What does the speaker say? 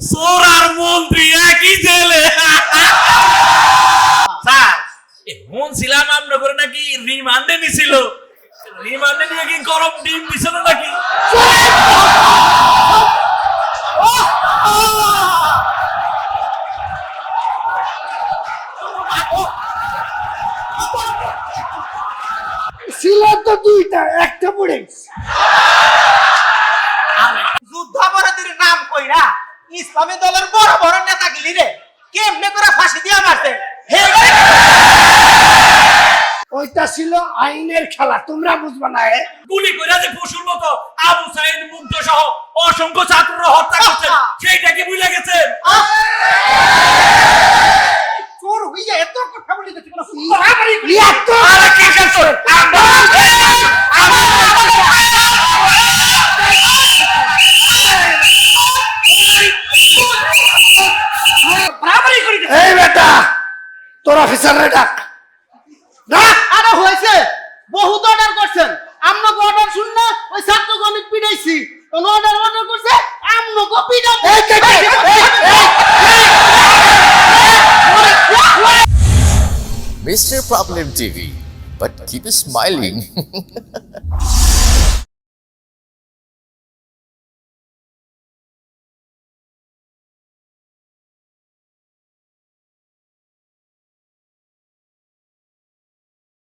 চোর আর মন্ত্রী একই জেলে। মন ছিলাম আপনার করে নাকি রিমান্ডে নিছিল। রিমান্ডে নিয়ে কি গরম ডিম দিছিল নাকি? ছিল তো দুইটা, একটা পড়ে ইসলামী দলের বড় বড় নেতা গিলি রে। কেমনে করে ফাঁসি দিয়া মারছে? হে ওইটা ছিল আইনের খেলা তোমরা বুঝবা না? গুলি করে যে পশুর মতো আবু সাইদ মুগ্ধ সহ অসংখ্য ছাত্ররা হত্যা করছেন সেইটা কি ভুলে গেছে? চোর হইয়া এত কথা বলি তো কোনো ইয়াত্তর! আরে কি করছেন? আমরা- বাড়াবাড়ি করি এই বেটা তোর অফিসারে ডাক ডাক আরে হয়েছে বহুত অর্ডার করছেন আমনকে অর্ডার শুন না ওই ছাত্রকে অনেক পিটাইছি কোন অর্ডার অর্ডার করছে পিটাবো এই, এই, এই, Mr. Problem TV. But keep smiling.